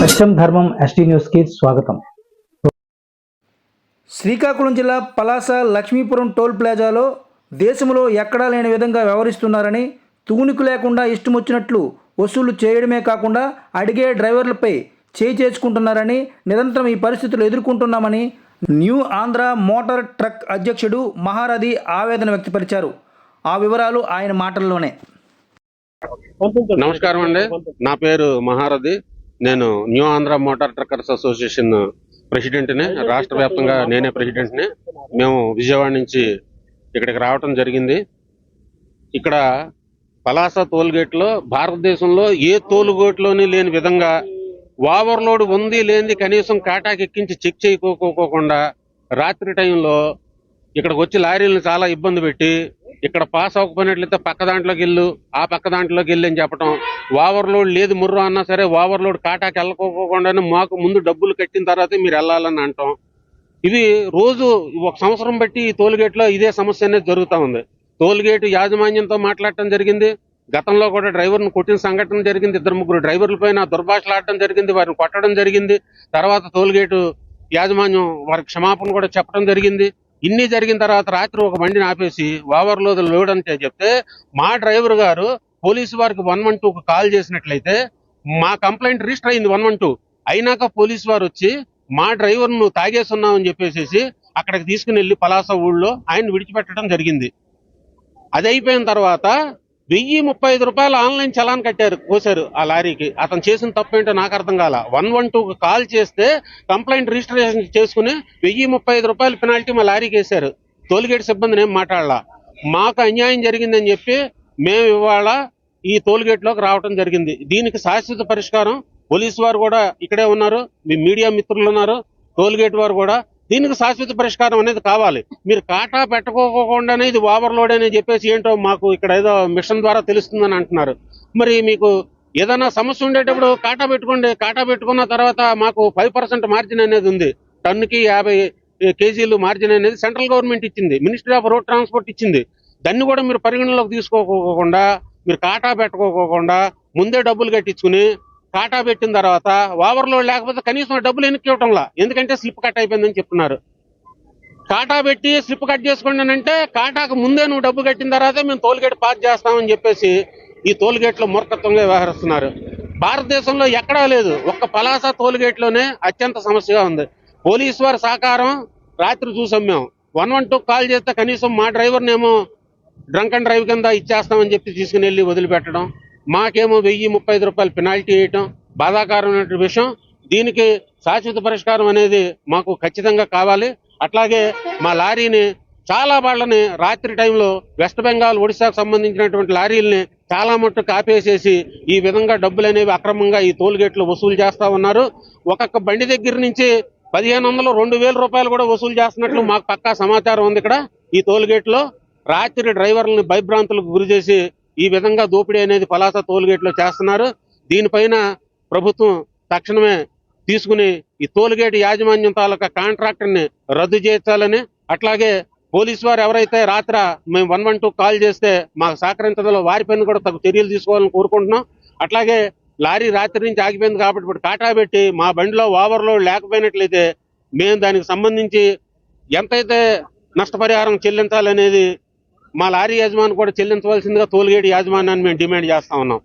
సత్యం ధర్మం ఎస్టీ న్యూస్కి స్వాగతం. శ్రీకాకుళం జిల్లా పలాస లక్ష్మీపురం టోల్ ప్లాజాలో దేశంలో ఎక్కడా లేని విధంగా వ్యవహరిస్తున్నారని తూనికు లేకుండా ఇష్టం వచ్చినట్లు వసూలు చేయడమే కాకుండా అడిగే డ్రైవర్లపై చేయి చేసుకుంటున్నారని నిరంతరం ఈ పరిస్థితులు ఎదుర్కొంటున్నామని న్యూ ఆంధ్ర మోటార్ ట్రక్ అధ్యక్షుడు మహారథి ఆవేదన వ్యక్తపరిచారు. ఆ వివరాలు ఆయన మాటల్లోనే. నమస్కారం అండి. నా పేరు మహారథి. నేను new Andhra motor truckers association ప్రెసిడెంట్ని రాష్ట్ర వ్యాప్తంగా నేనే ప్రెసిడెంట్ని మేము విజయవాడ నుంచి ఇక్కడికి రావటం జరిగింది. ఇక్కడ పలాస టోల్ గేట్లో భారతదేశంలో ఏ టోల్ గేట్లోని లేని విధంగా ఓవర్లోడ్ ఉంది లేనిది కనీసం కాటాకి ఎక్కించి చెక్ చేయకోకోకుండా రాత్రి టైంలో ఇక్కడికి వచ్చి లారీలను చాలా ఇబ్బంది పెట్టి ఇక్కడ పాస్ అవ్వకపోయినట్లయితే పక్క దాంట్లోకి వెళ్ళు ఆ పక్క దాంట్లోకి వెళ్ళి అని చెప్పడం ఓవర్లోడ్ లేదు ముర్రు అన్నా సరే ఓవర్లోడ్ కాటాకి వెళ్ళకోకుండానే మాకు ముందు డబ్బులు కట్టిన తర్వాతే మీరు వెళ్ళాలని అంటాం. ఇది రోజు ఒక సంవత్సరం బట్టి ఈ టోల్గేట్లో ఇదే సమస్య అనేది జరుగుతూ ఉంది. టోల్గేట్ యాజమాన్యంతో మాట్లాడటం జరిగింది. గతంలో కూడా డ్రైవర్ను కొట్టిన సంఘటన జరిగింది. ఇద్దరు ముగ్గురు డ్రైవర్ల పైన దుర్భాషలాడటం జరిగింది. వారిని కొట్టడం జరిగింది. తర్వాత టోల్గేటు యాజమాన్యం వారికి క్షమాపణ కూడా చెప్పడం జరిగింది. ఇన్ని జరిగిన తర్వాత రాత్రి ఒక బండిని ఆపేసి ఓవర్లోడ్ లోడ్ అంటే చెప్తే మా డ్రైవర్ గారు పోలీసు వారికి వన్ వన్ టూకు కాల్ చేసినట్లయితే మా కంప్లైంట్ రిజిస్టర్ అయింది వన్ వన్ టూ. అయినాక పోలీసు వారు వచ్చి మా డ్రైవర్ను తాగేస్తున్నామని చెప్పేసి అక్కడికి తీసుకుని వెళ్ళి పలాస ఊళ్ళో ఆయన విడిచిపెట్టడం జరిగింది. అది అయిపోయిన తర్వాత వెయ్యి ముప్పై ఐదు రూపాయలు ఆన్లైన్ చలాన్ కట్టారు కోసారు ఆ లారీకి. అతను చేసిన తప్పు ఏంటో నాకు అర్థం కాల. వన్ వన్ టూకి కాల్ చేస్తే కంప్లైంట్ రిజిస్ట్రేషన్ చేసుకుని వెయ్యి ముప్పై ఐదు రూపాయలు పెనాల్టీ మా లారీకి వేశారు. టోల్గేట్ సిబ్బందిని ఏం మాట్లాడాల. మాకు అన్యాయం జరిగిందని చెప్పి మేము ఇవాళ ఈ టోల్గేట్లోకి రావడం జరిగింది. దీనికి శాశ్వత పరిష్కారం. పోలీసు వారు కూడా ఇక్కడే ఉన్నారు. మీ మీడియా మిత్రులు ఉన్నారు. టోల్గేట్ వారు కూడా దీనికి శాశ్వత పరిష్కారం అనేది కావాలి. మీరు కాటా పెట్టుకోకుండానే ఇది ఓవర్లోడ్ అని చెప్పేసి ఏంటో మాకు ఇక్కడ ఏదో మిషన్ ద్వారా తెలుస్తుందని అంటున్నారు. మరి మీకు ఏదైనా సమస్య ఉండేటప్పుడు కాటా పెట్టుకోండి. కాటా పెట్టుకున్న తర్వాత మాకు ఫైవ్ పర్సెంట్ మార్జిన్ అనేది ఉంది. టన్నుకి యాభై కేజీలు మార్జిన్ అనేది సెంట్రల్ గవర్నమెంట్ ఇచ్చింది. మినిస్ట్రీ ఆఫ్ రోడ్ ట్రాన్స్పోర్ట్ ఇచ్చింది. దాన్ని కూడా మీరు పరిగణలోకి తీసుకోకోకుండా మీరు కాటా పెట్టుకోకుండా ముందే డబ్బులు కట్టించుకుని కాటా పెట్టిన తర్వాత ఓవర్లో లేకపోతే కనీసం డబ్బులు వెనక్కి ఇవ్వటంలా? ఎందుకంటే స్లిప్ కట్ అయిపోయిందని చెప్తున్నారు. కాటా పెట్టి స్లిప్ కట్ చేసుకోండి అంటే కాటాకు ముందే నువ్వు డబ్బు కట్టిన తర్వాత మేము టోల్గేట్ పాస్ చేస్తామని చెప్పేసి ఈ టోల్గేట్లో మూర్ఖత్వంగా వ్యవహరిస్తున్నారు. భారతదేశంలో ఎక్కడా లేదు. ఒక్క పలాస టోల్గేట్లోనే అత్యంత సమస్యగా ఉంది. పోలీసు వారి సహకారం రాత్రి చూసాం మేము. వన్ వన్ టూ కాల్ చేస్తే కనీసం మా డ్రైవర్నేమో డ్రంక్ అండ్ డ్రైవ్ కింద ఇచ్చేస్తామని చెప్పి తీసుకుని వెళ్ళి వదిలిపెట్టడం. మాకేమో వెయ్యి ముప్పై ఐదు రూపాయలు పెనాల్టీ వేయటం బాధాకరమైన విషయం. దీనికి శాశ్వత పరిష్కారం అనేది మాకు ఖచ్చితంగా కావాలి. అట్లాగే మా లారీని చాలా వాళ్ళని రాత్రి టైంలో వెస్ట్ బెంగాల్ ఒడిశాకు సంబంధించినటువంటి లారీల్ని చాలా మట్టు కాపేసేసి ఈ విధంగా డబ్బులు అనేవి అక్రమంగా ఈ టోల్గేట్లు వసూలు చేస్తా ఉన్నారు. ఒక్కొక్క బండి దగ్గర నుంచి పదిహేను వందలు రెండు వేల రూపాయలు కూడా వసూలు చేస్తున్నట్లు మాకు పక్కా సమాచారం ఉంది ఇక్కడ. ఈ టోల్గేట్లో రాత్రి డ్రైవర్లను భయభ్రాంతులకు గురి చేసి ఈ విధంగా దోపిడీ అనేది పలాస టోల్గేట్లో చేస్తున్నారు. దీనిపైన ప్రభుత్వం తక్షణమే తీసుకుని ఈ టోల్గేట్ యాజమాన్యం తాలూకా కాంట్రాక్టర్ని రద్దు చేయించాలని అట్లాగే పోలీసు వారు ఎవరైతే రాత్ర మేము వన్ వన్ టూ కాల్ చేస్తే మాకు సహకరించడంలో వారిపైన కూడా తగు చర్యలు తీసుకోవాలని కోరుకుంటున్నాం. అట్లాగే లారీ రాత్రి నుంచి ఆగిపోయింది కాబట్టి ఇప్పుడు కాటా పెట్టి మా బండిలో ఓవర్లోడ్ లేకపోయినట్లయితే మేము దానికి సంబంధించి ఎంతైతే నష్టపరిహారం చెల్లించాలనేది మా లారీ యజమాని కూడా చెల్లించవలసిందిగా టోల్గేట్ యాజమాన్యాన్ని మేము డిమాండ్ చేస్తా ఉన్నాం.